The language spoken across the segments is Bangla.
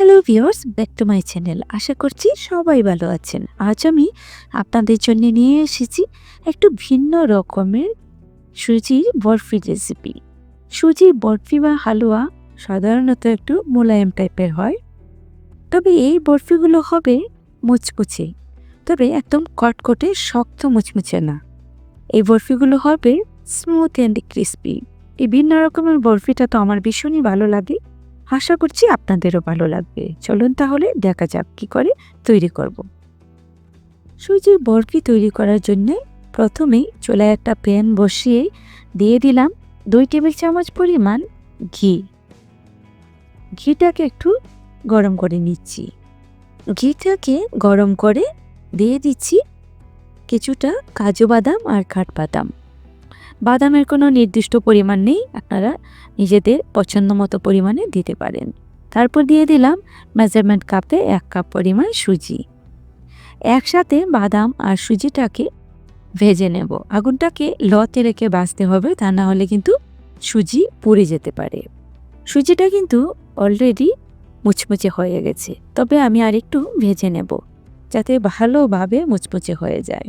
Viewers back to my channel আশা করছি সবাই ভালো আছেন। আজ আমি আপনাদের জন্য নিয়ে এসেছি একটু ভিন্ন রকমের সুজির বরফি রেসিপি সুজির বরফি বা হালুয়া সাধারণত একটু মোলায়েম টাইপের হয়। তবে এই বরফিগুলো হবে মুচমুচে, তবে একদম কটকটে, শক্ত মুচমুচে না। এই বরফিগুলো হবে স্মুথ অ্যান্ড ক্রিস্পি এই ভিন্ন রকমের বরফিটা তো আমার ভীষণই ভালো লাগে। আশা করছি আপনাদেরও ভালো লাগবে। চলুন তাহলে দেখা যাক কি করে তৈরি করব। সুজির বরফি তৈরি করার জন্যে প্রথমেই চুলায় একটা প্যান বসিয়ে দিয়ে দিলাম দুই টেবিল চামচ পরিমাণ ঘি। ঘিটাকে একটু গরম করে নিচ্ছি। ঘিটাকে গরম করে দিয়ে দিচ্ছি কিছুটা কাজু বাদাম আর কাঠবাদাম বাদামের কোনো নির্দিষ্ট পরিমাণ নেই, আপনারা নিজেদের পছন্দ মতো পরিমাণে দিতে পারেন। তারপর দিয়ে দিলাম মেজারমেন্ট কাপে এক কাপ পরিমাণ সুজি। একসাথে বাদাম আর সুজিটাকে ভেজে নেব। আগুনটাকে লতে রেখে বাঁচতে হবে, তা না হলে কিন্তু সুজি পুড়ে যেতে পারে। সুজিটা কিন্তু অলরেডি মুচমুচে হয়ে গেছে, তবে আমি আরেকটু ভেজে নেব, যাতে ভালোভাবে মুচমুচে হয়ে যায়।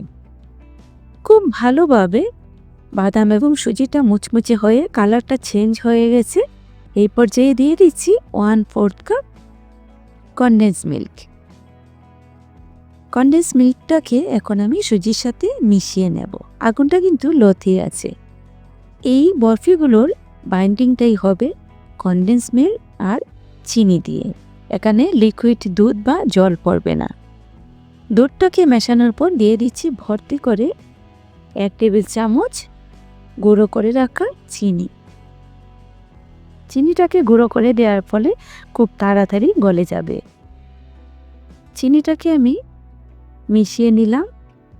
খুব ভালোভাবে বাদাম এবং সুজিটা মুচমুচে হয়ে কালারটা চেঞ্জ হয়ে গেছে। এই পর্যায়ে দিয়ে দিচ্ছি one fourth cup condense milk condense মিল্কটাকে এখন আমি সুজির সাথে মিশিয়ে নেব। আগুনটা কিন্তু লথে আছে। এই বরফিগুলোর বাইন্ডিংটাই হবে কনডেন্স মিল্ক আর চিনি দিয়ে। এখানে লিকুইড দুধ বা জল পড়বে না। দুধটাকে মেশানোর পর দিয়ে দিচ্ছি ভর্তি করে এক টেবিল চামচ গুঁড়ো করে রাখা চিনি। চিনিটাকে গুঁড়ো করে দেওয়ার ফলে খুব তাড়াতাড়ি গলে যাবে। চিনিটাকে আমি মিশিয়ে নিলাম।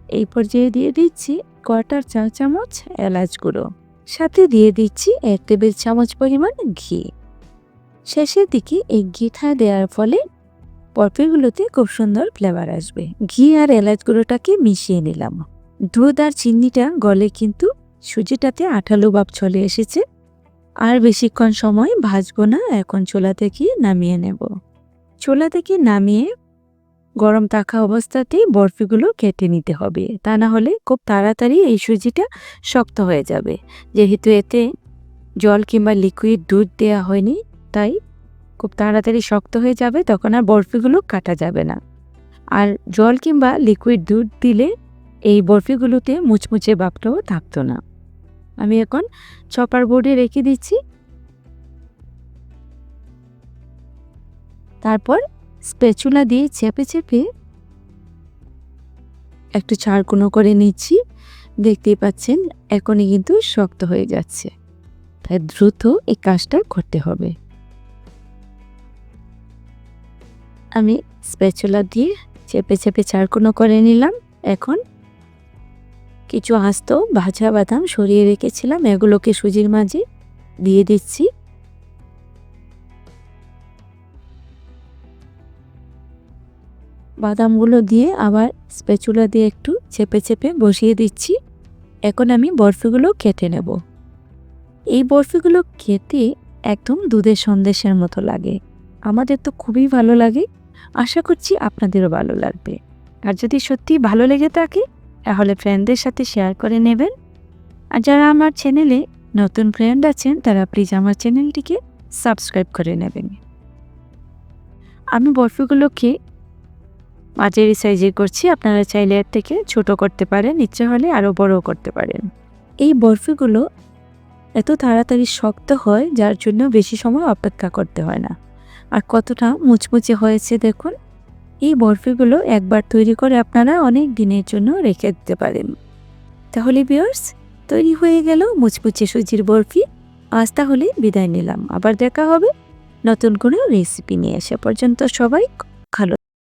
এই পর্যায়ে দিয়ে দিচ্ছি কোয়ার্টার চা চামচ এলাচ গুঁড়ো। সাথে দিয়ে দিচ্ছি এক টেবিল চামচ পরিমাণ ঘি। শেষের দিকে এই ঘিটা দেওয়ার ফলে পরফিগুলোতে খুব সুন্দর ফ্লেভার আসবে। ঘি আর এলাচ গুঁড়োটাকে মিশিয়ে নিলাম। দুধ আর চিনিটা গলে কিন্তু সুজিটাতে আঠালো ভাব চলে এসেছে। আর বেশিক্ষণ সময় ভাজবো না, এখন চোলা থেকে নামিয়ে নেব। চোলা থেকে নামিয়ে গরম থাকা অবস্থাতেই বরফিগুলো কেটে নিতে হবে। তা না হলে খুব তাড়াতাড়ি এই সুজিটা শক্ত হয়ে যাবে। যেহেতু এতে জল কিংবা লিকুইড দুধ দেওয়া হয়নি, তাই খুব তাড়াতাড়ি শক্ত হয়ে যাবে, তখন আর বরফিগুলো কাটা যাবে না। আর জল কিংবা লিকুইড দুধ দিলে এই বরফিগুলোতে মুচমুচে বাপটাও থাকতো না। আমি এখন চপার বোর্ডে রেখে দিচ্ছি। তারপর স্পেচুলা দিয়ে চেপে চেপে একটু চারকুনো করে নিচ্ছি। দেখতেই পাচ্ছেন, এখনই কিন্তু শক্ত হয়ে যাচ্ছে। তাই দ্রুত এই কাজটা করতে হবে। আমি স্পেচুলা দিয়ে চেপে চেপে চারকুনো করে নিলাম। এখন কিছু আস্ত ভাজা বাদাম সরিয়ে রেখেছিলাম, এগুলোকে সুজির মাঝে দিয়ে দিচ্ছি। বাদামগুলো দিয়ে আবার স্পেচুলা দিয়ে একটু চেপে চেপে বসিয়ে দিচ্ছি। এখন আমি বরফিগুলো কেটে নেব। এই বরফিগুলো খেতে একদম দুধের সন্দেশের মতো লাগে। আমাদের তো খুবই ভালো লাগে। আশা করছি আপনাদেরও ভালো লাগবে। আর যদি সত্যি ভালো লেগে থাকে তাহলে ফ্রেন্ডদের সাথে শেয়ার করে নেবেন। আর যারা আমার চ্যানেলে নতুন ফ্রেন্ড আছেন, তারা প্লিজ আমার চ্যানেলটিকে সাবস্ক্রাইব করে নেবেন। আমি বরফিগুলোকে মাঝারি সাইজের করছি, আপনারা চাইলে এর থেকে ছোট করতে পারেন, ইচ্ছে হলে আরও বড় করতে পারেন। এই বরফিগুলো এত তাড়াতাড়ি শক্ত হয়, যার জন্য বেশি সময় অপেক্ষা করতে হয় না। আর কতটা মুচমুচে হয়েছে দেখুন। এই বরফিগুলো একবার তৈরি করে আপনারা অনেক দিনের জন্য রেখে দিতে পারেন। তাহলে বিয়ার্স তৈরি হয়ে গেল মুচমুচে সুজির বরফি। আজ তাহলে বিদায় নিলাম। আবার দেখা হবে নতুন কোনো রেসিপি নিয়ে। আসা পর্যন্ত সবাই